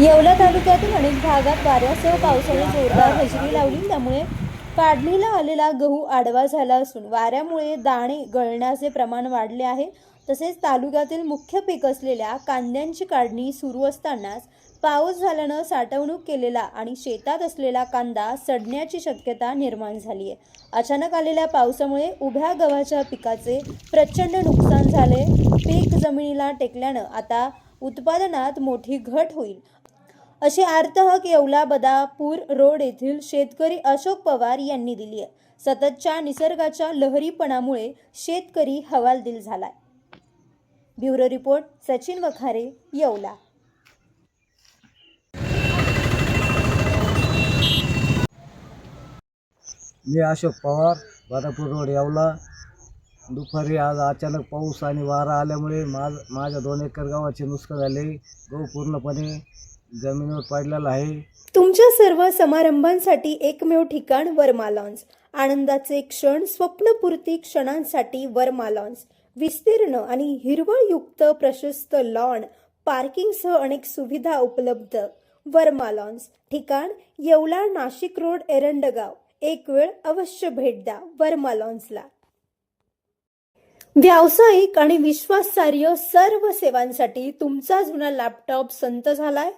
येवला तालुक्यातील अनेक भागात वाऱ्यासह पावसाने जोरदार हजेरी लावली. त्यामुळे काढणीला आलेला गहू आडवा झाला असून वाऱ्यामुळे दाणे गळण्याचे प्रमाण वाढले आहे. तसेच तालुक्यातील मुख्य पीक असलेल्या कांद्यांची काढणी सुरू असतानाच पाऊस झाल्यानं साठवणूक केलेला आणि शेतात असलेला कांदा सडण्याची शक्यता निर्माण झाली आहे अचानक आलेल्या पावसामुळे उभ्या गव्हाच्या पिकाचे प्रचंड नुकसान झाले पीक जमिनीला टेकल्यानं आता उत्पादनात मोठी घट होईल. अशी आर्तहक येवला बदापूर रोड येथील शेतकरी अशोक पवार यांनी दिली आहे. सततच्या निसर्गाच्या लहरीपणामुळे शेतकरी हवालदिल झालाय. Bureau report Sachin Wakhare Yeola. मी अशोक पवार बादापूर रोड येवला. दुपारी आज अचानक पाऊस आणि वारा आल्यामुळे माझ माझ्या दोन एकर गावाचे नुकसान झाले. गहू पूर्णपणे जमिनीवर पडलेला आहे. तुमच्या सर्व समारंभांसाठी एकमेव ठिकाण वर्मा लॉन्स. आनंदाचे क्षण स्वप्नपूर्ती क्षणांसाठी वर्मा लॉन्स. विस्तीर्ण आणि हिरवळयुक्त प्रशस्त लॉन पार्किंगसह अनेक सुविधा उपलब्ध. वर्मा लॉन्स ठिकाण येवला नाशिक रोड एरंडगाव. एक वेळ अवश्य भेट द्या वर्मा लॉन्सला. व्यावसायिक आणि विश्वासार्ह सर्व सेवांसाठी तुमचा जुना लॅपटॉप संत झालाय.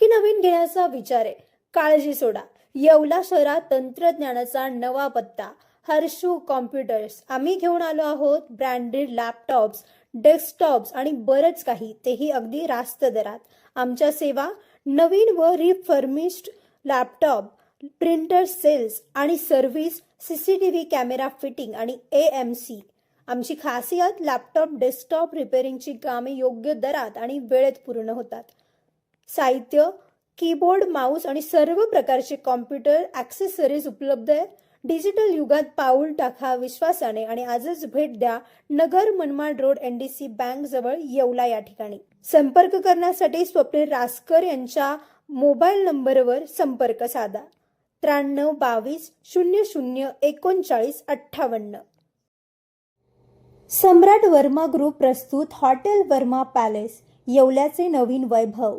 की नवीन घेण्याचा विचार आहे. काळजी सोडा. येवला शहरात तंत्रज्ञानाचा नवा पत्ता. हर्षू कॉम्प्युटर्स. आम्ही घेऊन आलो आहोत ब्रँडेड लॅपटॉप्स डेस्कटॉप्स आणि बरंच काही. तेही अगदी रास्त दरात. आमच्या सेवा नवीन व रिफर्मिश्ड लॅपटॉप प्रिंटर सेल्स आणि service C C T V camera fitting आणि ए एम सी. आमची खासियत लॅपटॉप डेस्कटॉप रिपेअरिंगची कामे योग्य दरात आणि वेळेत पूर्ण होतात. साहित्य कीबोर्ड माऊस आणि सर्व प्रकारचे कॉम्प्युटर ॲक्सेसरीज उपलब्ध आहे डिजिटल युगात पाऊल टाका विश्वासाने आणि आजच भेट द्या Nagar Manmad road N D C bank जवळ येवला या ठिकाणी. संपर्क करण्यासाठी स्वप्नील रासकर यांच्या मोबाईल नंबरवर संपर्क साधा. त्र्याण्णव बावीस शून्य शून्य एकोणचाळीस अठ्ठावन्न. सम्राट वर्मा ग्रुप प्रस्तुत हॉटेल वर्मा पॅलेस येवल्याचे नवीन वैभव.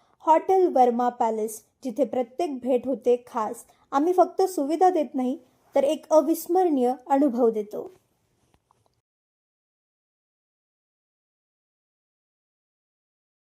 हॉटेल वर्मा पॅलेस जिथे प्रत्येक भेट होते खास. आम्ही फक्त सुविधा देत नाही तर एक अविस्मरणीय अनुभव देतो.